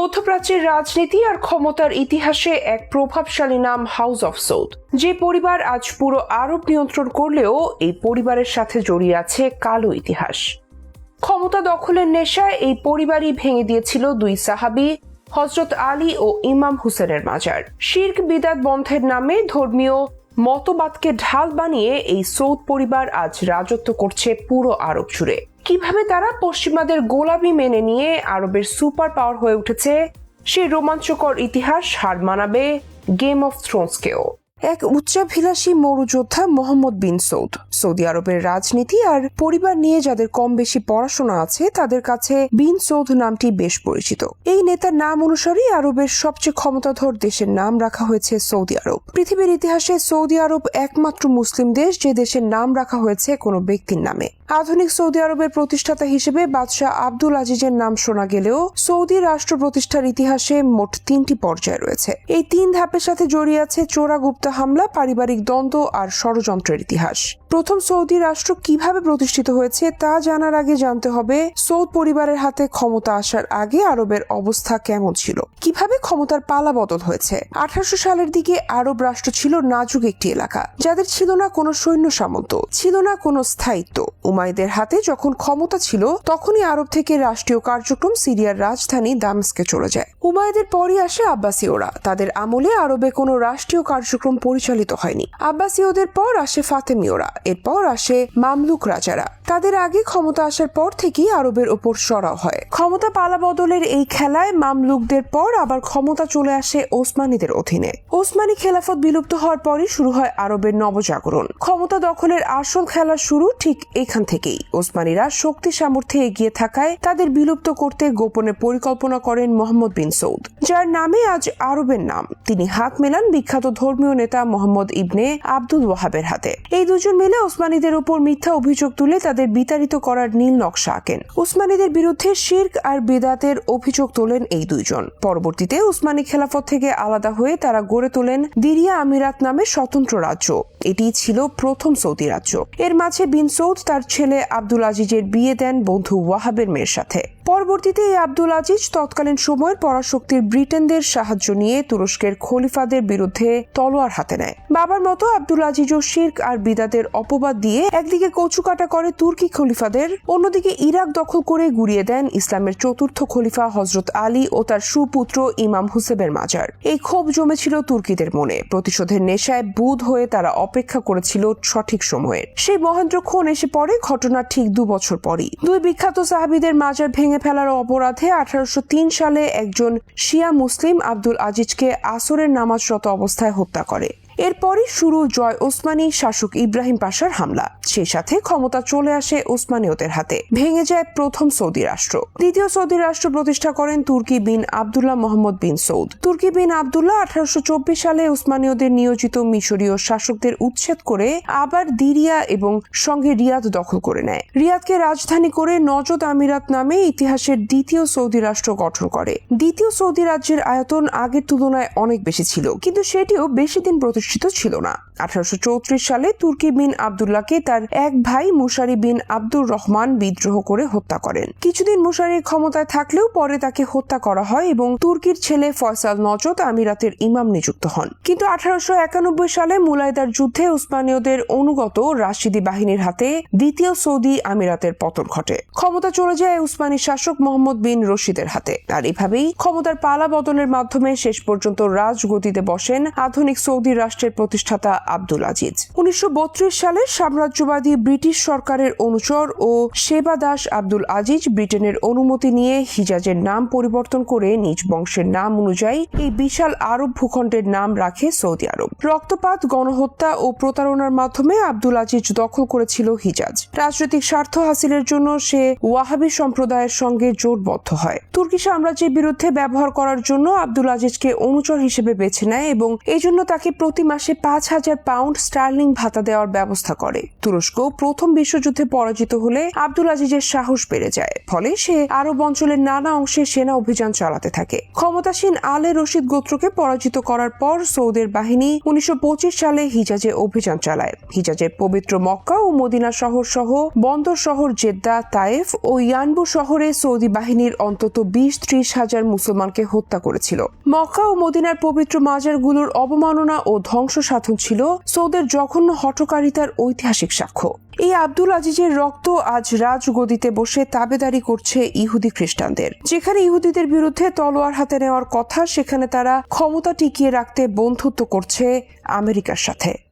মধ্যপ্রাচ্যের রাজনীতি আর ক্ষমতার ইতিহাসে এক প্রভাবশালী নাম হাউস অফ সৌদ যে পরিবার আজ পুরো আরব নিয়ন্ত্রণ করলেও এই পরিবারের সাথে জড়িয়ে আছে কালো ইতিহাস। ক্ষমতা দখলের নেশায় এই পরিবারই ভেঙে দিয়েছিল দুই সাহাবি হজরত আলী ও ইমাম হুসেনের মাজার। শির্ক বিদাত বন্ধের নামে ধর্মীয় মতবাদকে ঢাল বানিয়ে এই সৌদ পরিবার আজ রাজত্ব করছে পুরো আরব জুড়ে। কীভাবে তারা পশ্চিমাদের গোলাপি মেনে নিয়ে আরবের সুপার পাওয়ার হয়ে উঠেছে সেই রোমাঞ্চকর ইতিহাস হার মানাবে গেম অফ থ্রোনসকেও এক উচ্চাভিলাষী মরুযোদ্ধা মোহাম্মদ বিন সৌদ। সৌদি আরবের রাজনীতি আর পরিবার নিয়ে যাদের কম বেশি পড়াশোনা আছে, তাদের কাছে বিন সৌদ নামটি বেশ পরিচিত। এই নেতার নাম অনুসারেই আরবের সবচেয়ে ক্ষমতাধর দেশের নাম রাখা হয়েছে সৌদি আরব। পৃথিবীর ইতিহাসে সৌদি আরব একমাত্র মুসলিম দেশ যে দেশের নাম রাখা হয়েছে কোনো ব্যক্তির নামে। আধুনিক সৌদি আরবের প্রতিষ্ঠাতা হিসেবে বাদশাহ আব্দুল আজিজের নাম শোনা গেলেও সৌদি রাষ্ট্র প্রতিষ্ঠার ইতিহাসে মোট তিনটি পর্যায় রয়েছে। এই তিন ধাপের সাথে জড়িয়ে আছে চোরাগুপ্তা হামলা, পারিবারিক দ্বন্দ্ব আর ষড়যন্ত্রের ইতিহাস। প্রথম সৌদি রাষ্ট্র কীভাবে প্রতিষ্ঠিত হয়েছে তা জানার আগে জানতে হবে সৌদ পরিবারের হাতে ক্ষমতা আসার আগে আরবের অবস্থা কেমন ছিল। কীভাবে ক্ষমতার পালা বদল হয়েছে? আঠারোশো সালের দিকে আরব রাষ্ট্র ছিল নাজুক একটি এলাকা, যাদের ছিল না কোনো সৈন্য সামন্ত, ছিল না কোনো স্থায়িত্ব। উমাইদের হাতে যখন ক্ষমতা ছিল, তখনই আরব থেকে রাষ্ট্রীয় কার্যক্রম সিরিয়ার রাজধানী দামেস্কে চলে যায়। উমাইদের পরই আসে আব্বাসীয়রা। তাদের আমলে আরবে কোনো রাষ্ট্রীয় কার্যক্রম পরিচালিত হয়নি। আব্বাসীয়দের পর আসে ফাতেমীয়রা। এরপর আসে মামলুক রাজারা। তাদের আগে ক্ষমতা আসার পর থেকেই আরবের ওপর সরাও হয়। ক্ষমতা পালা বদলের এই খেলায় মামলুকদের পর আবার ক্ষমতা চলে আসে ওসমানীদের অধীনে। ওসমানী খেলাফত বিলুপ্ত হওয়ার পরই শুরু হয় আরবের নবজাগরণ। ক্ষমতা দখলের আসল খেলা শুরু ঠিক এখান থেকেই। ওসমানীরা শক্তি সামর্থ্যে এগিয়ে থাকায় তাদের বিলুপ্ত করতে গোপনে পরিকল্পনা করেন মোহাম্মদ বিন সৌদ, যার নামে আজ আরবের নাম। তিনি হাত মেলান বিখ্যাত ধর্মীয় নেতা মোহাম্মদ ইবনে আব্দুল ওয়াহাবের হাতে। এই দুজন মিলে ওসমানীদের উপর মিথ্যা অভিযোগ তুলে তাদের বিতাড়িত করার নীল নকশা আঁকেন। উসমানীদের বিরুদ্ধে শির্ক আর বেদাতের অভিযোগ তোলেন এই দুইজন। পরবর্তীতে উসমানী খেলাফত থেকে আলাদা হয়ে তারা গড়ে তোলেন দিরিয়া আমিরাত নামে স্বতন্ত্র রাজ্য। এটি ছিল প্রথম সৌদি রাজ্য। এর মাঝে বিন সৌদ তার ছেলে আব্দুল আজিজের বিয়ে দেন বন্ধু ওয়াহাবের মেয়ের সাথে। পরবর্তীতে এই আব্দুল আজিজ তৎকালীন সময়ের পরাশক্তির ব্রিটেনদের সাহায্য নিয়ে তুরস্কের খলিফাদের বিরুদ্ধে তলোয়ার হাতে নেয়। বাবার মতো আব্দুল আজিজও শির্ক আর বিদাতের অপবাদ দিয়ে একদিকে কচুকাটা করে তুর্কি খলিফাদের, অন্যদিকে ইরাক দখল করে গুড়িয়ে দেন ইসলামের চতুর্থ খলিফা হজরত আলী ও তার সুপুত্র ইমাম হুসেবের মাজার। এই ক্ষোভ জমেছিল তুর্কিদের মনে। প্রতিশোধের নেশায় বুধ হয়ে তারা অপেক্ষা করেছিল সঠিক সময়ের। সেই মহেন্দ্রক্ষণ এসে পড়ে, ঘটনার ঠিক দু বছর পরই। দুই বিখ্যাত সাহাবিদের মাজার ভেঙে ফেলার অপরাধে আঠারোশ তিন সালে একজন শিয়া মুসলিম আব্দুল আজিজকে আসরের নামাজরত অবস্থায় হত্যা করে। এরপরই শুরু জয় ওসমানী শাসক ইব্রাহিম পাশার হামলা। সেই সাথে ক্ষমতা চলে আসে ওসমানীয়দের হাতে। ভেঙে যায় প্রথম সৌদি রাষ্ট্র। দ্বিতীয় সৌদি রাষ্ট্র প্রতিষ্ঠা করেন তুর্কি বিন আবদুল্লাহ মোহাম্মদ বিন সৌদ। তুর্কি বিন আবদুল্লাহ আঠারোশো সালে ওসমানীয়দের নিয়োজিত মিশরীয় শাসকদের উচ্ছেদ করে আবার দিরিয়া এবং সঙ্গে রিয়াদ দখল করে নেয়। রিয়াদকে রাজধানী করে নজদ আমিরাত নামে ইতিহাসের দ্বিতীয় সৌদি রাষ্ট্র গঠন করে। দ্বিতীয় সৌদি রাজ্যের আয়তন আগের তুলনায় অনেক বেশি ছিল, কিন্তু সেটিও বেশি দিন প্রতিষ্ঠিত ছিল না। আঠারোশো চৌত্রিশ সালে তুর্কি বিন আবদুল্লাহকে তার এক ভাই মুশারি বিন আব্দুর রহমান বিদ্রোহ করে হত্যা করেন। কিছুদিন মুশারির ক্ষমতায় থাকলেও পরে তাকে হত্যা করা হয় এবং তুর্কির ছেলে ফয়সাল নজদ আমিরাতের ইমাম নিযুক্ত হন। কিন্তু আঠারোশো সালে মুলাইদার যুদ্ধে উসমানীয়দের অনুগত রাশিদি বাহিনীর হাতে দ্বিতীয় সৌদি আমিরাতের পতন ঘটে। ক্ষমতা চলে যায় উসমানী শাসক মোহাম্মদ বিন রশিদের হাতে। আর এভাবেই ক্ষমতার পালা বদলের মাধ্যমে শেষ পর্যন্ত রাজগতিতে বসেন আধুনিক সৌদি রাষ্ট্রের প্রতিষ্ঠাতা আব্দুল আজিজ। উনিশশো বত্রিশ সালে সাম্রাজ্যবাদী ব্রিটিশ সরকারের অনুচর ও সেবা দাস আব্দুল আজিজ ব্রিটেনের অনুমতি নিয়ে হিজাজের নাম পরিবর্তন করে নিজ বংশের নাম অনুযায়ী এই বিশাল আরব ভূখণ্ডের নাম রাখে সৌদি আরব। রক্তপাত, গণহত্যা ও প্রতারণার মাধ্যমে আব্দুল আজিজ দখল করেছিল হিজাজ। রাজনৈতিক স্বার্থ হাসিলের জন্য সে ওয়াহাবি সম্প্রদায়ের সঙ্গে জোটবদ্ধ হয়। তুর্কি সাম্রাজ্যের বিরুদ্ধে ব্যবহার করার জন্য আব্দুল আজিজকে অনুচর হিসেবে বেছে নেয় এবং এই জন্য তাকে প্রতি প্রতি মাসে পাঁচ হাজার পাউন্ড স্টার্লিং ভাতা দেওয়ার ব্যবস্থা করে। তুরস্ক প্রথম বিশ্বযুদ্ধে পরাজিত হলে আব্দুল আজিজের সাহস বেড়ে যায়। ফলে সে আরব অঞ্চলের নানা অংশে সেনা অভিযান চালাতে থাকে। ক্ষমতাসীন আলে রশিদ গোত্রকে পরাজিত করার পর সৌদের বাহিনী উনিশশো সালে হিজাজে অভিযান চালায়। হিজাজের পবিত্র মক্কা ও মদিনা শহর সহ বন্দর শহর জেদ্দা, তায়েফ ও ইয়ানবু শহরে সৌদি বাহিনীর অন্তত বিশ ত্রিশ হাজার মুসলমানকে হত্যা করেছিল। মক্কা ও মদিনার পবিত্র মাজারগুলোর অবমাননা ও ধ্বংস সাধন ছিল সৌদের জঘন্য হটকারিতার ঐতিহাসিক সাক্ষ্য। এই আব্দুল আজিজের রক্ত আজ রাজগদিতে বসে তাবেদারি করছে ইহুদি খ্রিস্টানদের। যেখানে ইহুদিদের বিরুদ্ধে তলোয়ার হাতে নেওয়ার কথা, সেখানে তারা ক্ষমতা টিকিয়ে রাখতে বন্ধুত্ব করছে আমেরিকার সাথে।